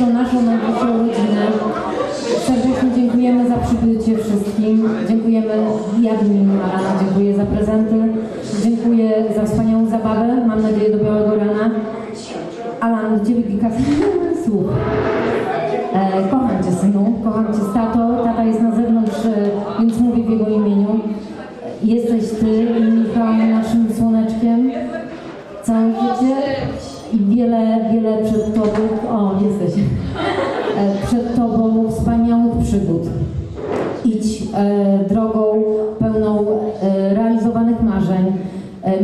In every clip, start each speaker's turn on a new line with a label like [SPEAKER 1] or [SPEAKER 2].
[SPEAKER 1] moją najbliższą, naszą najbliższą rodzinę. Serdecznie dziękujemy za przybycie wszystkim. Dziękujemy ja w imieniu Alana, dziękuję za prezenty. Dziękuję za wspaniałą zabawę, mam nadzieję do białego rana. Alan, do Ciebie kilka słów. E, kocham Cię, synu, kocham Cię tato.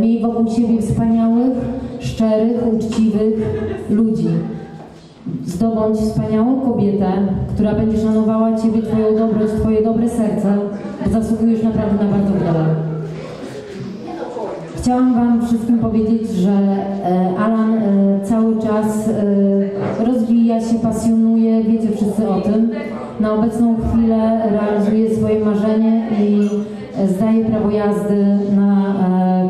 [SPEAKER 1] Miej wokół siebie wspaniałych, szczerych, uczciwych ludzi. Zdobądź wspaniałą kobietę, która będzie szanowała Ciebie, Twoją dobroć, Twoje dobre serce, zasługujesz naprawdę na bardzo wiele. Chciałam Wam wszystkim powiedzieć, że e, Alan e, cały czas e, rozwija się, pasjonuje, wiecie wszyscy o tym. Na obecną chwilę realizuje swoje marzenie i e, zdaje prawo jazdy na e,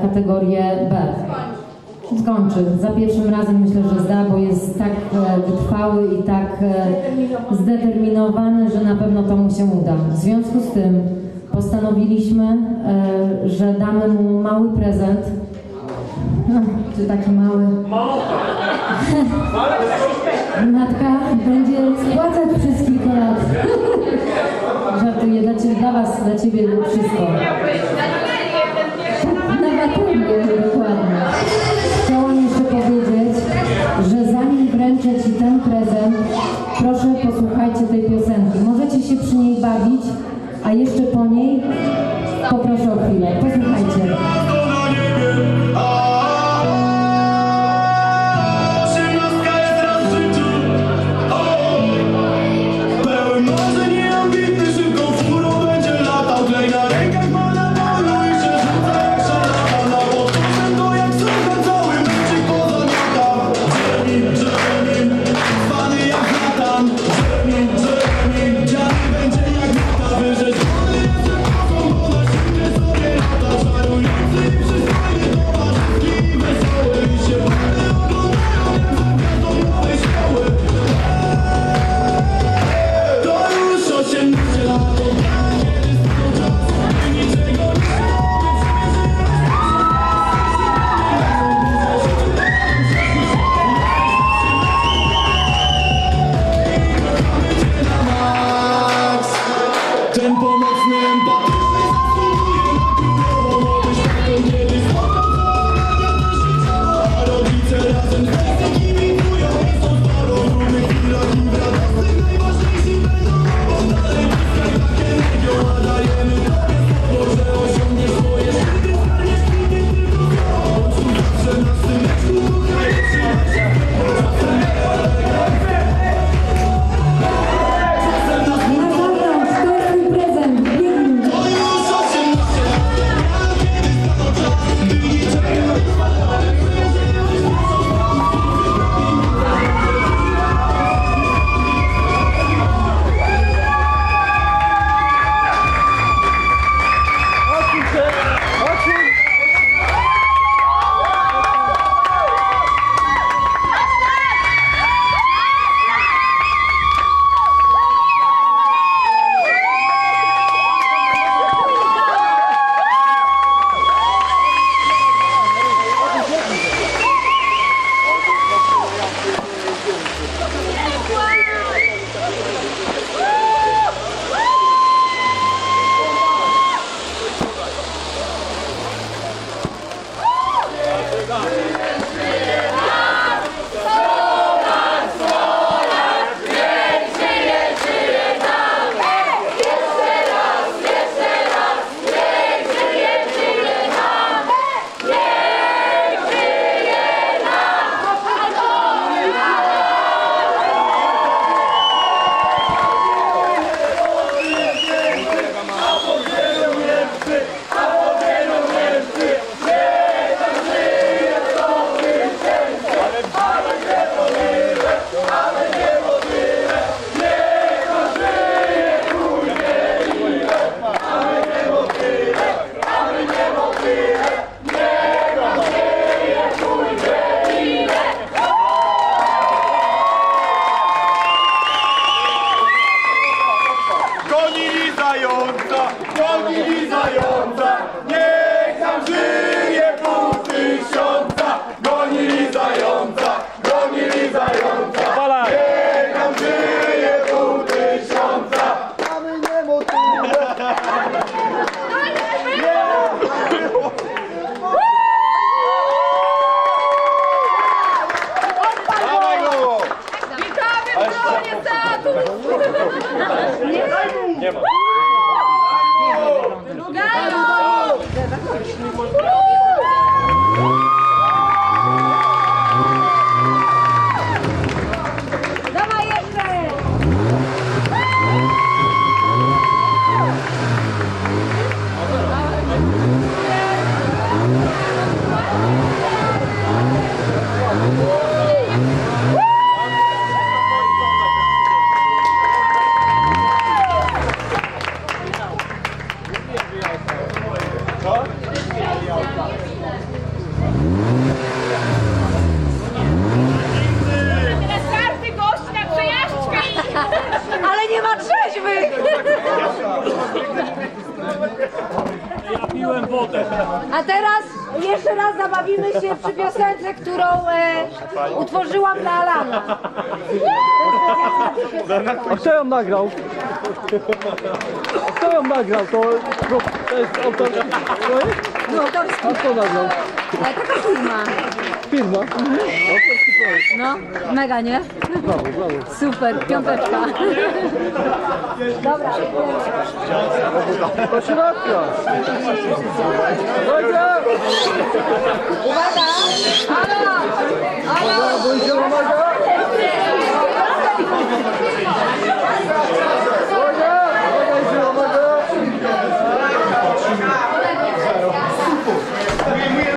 [SPEAKER 1] kategorię B. Skończy. Za pierwszym razem myślę, że zda, bo jest tak e, wytrwały i tak e, zdeterminowany, że na pewno to mu się uda. W związku z tym postanowiliśmy, e, że damy mu mały prezent. Czy taki mały? Matka będzie spłacać przez kilka lat. Żartuję, dla, ciebie, dla was, dla ciebie wszystko.
[SPEAKER 2] Happy Nie daj
[SPEAKER 1] mu! Nie ma. Lugano! Jeszcze raz zabawimy się przy piosence, którą e, utworzyłam dla Alana.
[SPEAKER 3] A kto ją nagrał? A kto ją nagrał? To, to, jest autor...
[SPEAKER 1] No to jest
[SPEAKER 3] A kto nagrał?
[SPEAKER 1] e, taka firma
[SPEAKER 3] firma.
[SPEAKER 1] No, mega, nie?
[SPEAKER 3] Brawo, brawo.
[SPEAKER 1] Super, piąteczka. Dobra,
[SPEAKER 3] To się napia.
[SPEAKER 1] Uwaga! Uwaga! Halo!
[SPEAKER 3] Halo! Uwaga, bądźcie uwaga!